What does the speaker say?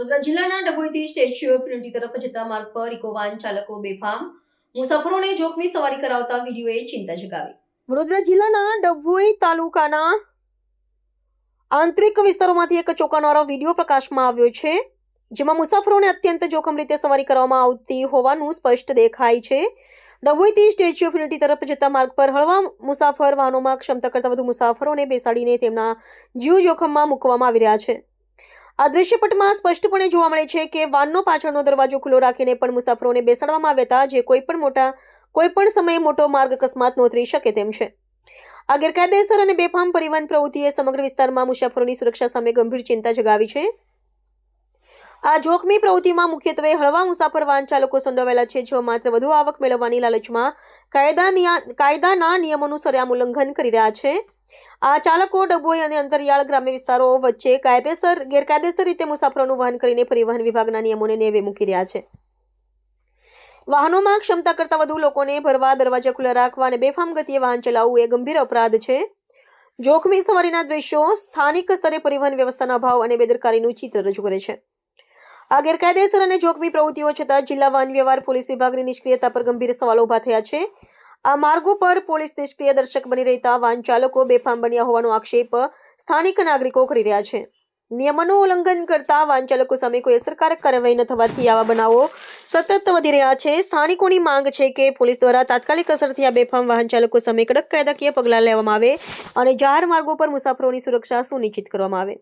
વડોદરા જિલ્લાના ડભોઈથી statue of unity તરફ જતા માર્ગ પર ઇકો વાહન ચાલકો બેફામ મુસાફરોને જોખમી સવારી કરાવતા વિડીયોએ ચિંતા જગાવી. વડોદરા જિલ્લાના ડભોઈ તાલુકાના આંતરિક વિસ્તારોમાંથી એક ચોંકાવનારો વીડિયો પ્રકાશમાં આવ્યો છે, જેમાં મુસાફરોને અત્યંત જોખમ રીતે સવારી કરવામાં આવતી હોવાનું સ્પષ્ટ દેખાય છે. ડભોઈથી સ્ટેચ્યુ ઓફ યુનિટી તરફ જતા માર્ગ પર હળવા મુસાફર વાહનોમાં ક્ષમતા કરતાં વધુ મુસાફરોને બેસાડીને તેમના જીવ જોખમમાં મૂકવામાં આવી રહ્યા છે. આ દૃશ્યપટમાં સ્પષ્ટપણે જોવા મળે છે કે વાનનો પાછળનો દરવાજો ખુલ્લો રાખીને પણ મુસાફરોને બેસાડવામાં આવ્યા હતા, જે કોઈ પણ મોટા, કોઈ પણ સમયે મોટો માર્ગ અકસ્માત નોંધી શકે તેમ છે. આ ગેરકાયદેસર અને બેફામ પરિવહન પ્રવૃત્તિએ સમગ્ર વિસ્તારમાં મુસાફરોની સુરક્ષા સામે ગંભીર ચિંતા જગાવી છે. આ જોખમી પ્રવૃત્તિમાં મુખ્યત્વે હળવા મુસાફર વાહન ચાલકો સંડોવાયેલા છે, જેઓ માત્ર વધુ આવક મેળવવાની લાલચમાં કાયદા કાયદાના નિયમોનું સરેઆમ ઉલ્લંઘન કરી રહ્યા છે. આ ચાલકો ડભોઈ અને અંતરિયાળ ગ્રામ્ય વિસ્તારો વચ્ચે કાયદેસર, ગેરકાયદેસર રીતે મુસાફરોનું વહન કરીને પરિવહન વિભાગના નિયમોને નેવે મૂકી રહ્યા છે. વાહનોમાં ક્ષમતા કરતાં વધુ લોકોને ભરવા દરવાજા ખુલ્લા રાખવા અને બેફામ ગતિએ વાહન ચલાવવું એ ગંભીર અપરાધ છે. જોખમી સવારીના દ્રશ્યો સ્થાનિક સ્તરે પરિવહન વ્યવસ્થાના અભાવ અને બેદરકારીનું ચિત્ર રજૂ કરે છે. આ ગેરકાયદેસર અને જોખમી પ્રવૃત્તિઓ છતાં જિલ્લા વાહન વ્યવહાર પોલીસ વિભાગની નિષ્ક્રિયતા પર ગંભીર સવાલો ઊભા થયા છે. આ માર્ગો પર પોલીસ નિષ્ક્રિય દર્શક બની રહેતા વાહન ચાલકો બેફામ બન્યા હોવાનો આક્ષેપ સ્થાનિક નાગરિકો કરી રહ્યા છે. નિયમોનું ઉલ્લંઘન કરતા વાહન ચાલકો સામે કોઈ અસરકારક કાર્યવાહી ન થવાથી આવા બનાવો સતત વધી રહ્યા છે. સ્થાનિકોની માંગ છે કે પોલીસ દ્વારા તાત્કાલિક અસરથી આ બેફામ વાહન ચાલકો સામે કડક કાયદાકીય પગલાં લેવામાં આવે અને જાહેર માર્ગો પર મુસાફરોની સુરક્ષા સુનિશ્ચિત કરવામાં આવે.